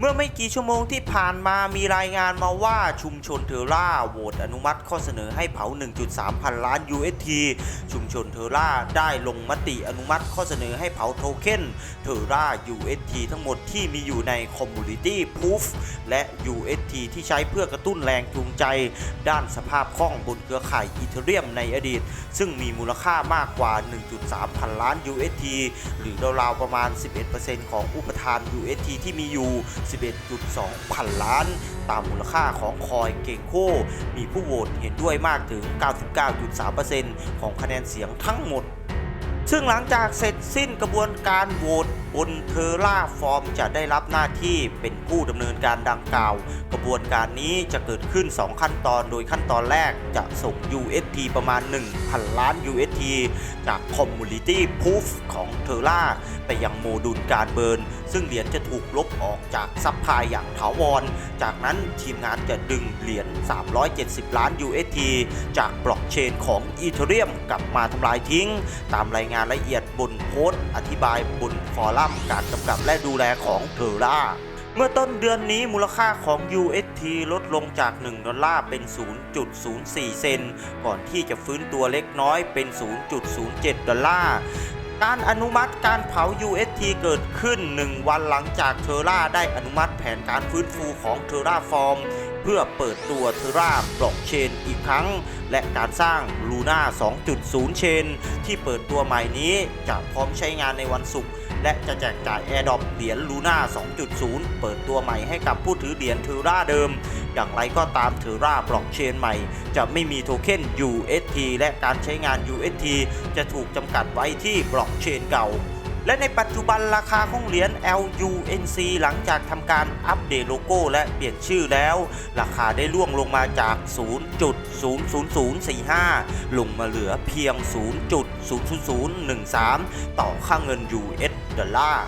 เมื่อไม่กี่ชั่วโมงที่ผ่านมามีรายงานมาว่าชุมชนเทอร่าโหวตอนุมัติข้อเสนอให้เผา 1.3 พันล้าน UST ชุมชนเทอร่าได้ลงมติอนุมัติข้อเสนอให้เผาโทเค็นเทอร่า UST ทั้งหมดที่มีอยู่ใน Community Proof และ UST ที่ใช้เพื่อกระตุ้นแรงจูงใจ ด้านสภาพคล่องบนเครือข่ายอีเทเรียมในอดีต ซึ่งมีมูลค่ามากกว่า 1.3 พันล้าน UST หรือราวๆประมาณ 11%ของอุปทาน UST ที่มีอยู่11.2 พันล้าน ตามมูลค่าของคอยเก่งโค มีผู้โหวตเห็นด้วยมากถึง 99.3%ของคะแนนเสียงทั้งหมด ซึ่งหลังจากเสร็จสิ้นกระบวนการโหวตบนเทอร่าฟอร์มจะได้รับหน้าที่เป็นผู้ดำเนินการดังกล่าว กระบวนการนี้จะเกิดขึ้น 2 ขั้นตอน โดยขั้นตอนแรกจะส่ง UST ประมาณ 1,000 ล้าน UST จาก Community Proof ของเทอร่าไปยังโมดูลการเบิร์น ซึ่งเหรียญจะถูกลบออกจากซัพพลายอย่างถาวร จากนั้นทีมงานจะดึงเหรียญ 370 ล้าน UST จากบล็อกเชนของอีเทเรียมกลับมาทำลายทิ้ง ตามรายงานละเอียดบนโพสต์อธิบายบนฟอรัมการกำกับและดูแลของเทอร่า เมื่อต้นเดือนนี้มูลค่าของ UST ลดลงจาก 1 ดอลลาร์เป็น 0.04 เซนต์ก่อนที่จะฟื้นตัวเล็กน้อยเป็น 0.07 ดอลลาร์การอนุมัติการเผา UST เกิดขึ้น 1 วันหลังจากเทอร่าได้อนุมัติแผนการฟื้นฟูของเทอร่าฟอร์ม เพื่อเปิดตัวเทอร่าบล็อกเชนอีกครั้ง และการสร้างลูน่า 2.0 เชน ที่เปิดตัวใหม่นี้จะพร้อมใช้งานในวันศุกร์ และจะแจกจ่ายแอร์ดอปเหรียญลูน่า 2.0 เปิดตัวใหม่ให้กับผู้ถือเหรียญเทอร่าเดิม อย่างไรก็ตามเทอร่าบล็อกเชนใหม่ จะไม่มีโทเค็น UST และการใช้งาน UST จะถูกจำกัดไว้ที่บล็อกเชนเก่า และในปัจจุบันราคาของเหรียญ LUNC หลังจากทำการอัปเดตโลโก้และเปลี่ยนชื่อแล้ว ราคาได้ร่วงลงมาจาก 0.00045 ลงมาเหลือเพียง 0.00013 ต่อค่าเงิน US ดอลลาร์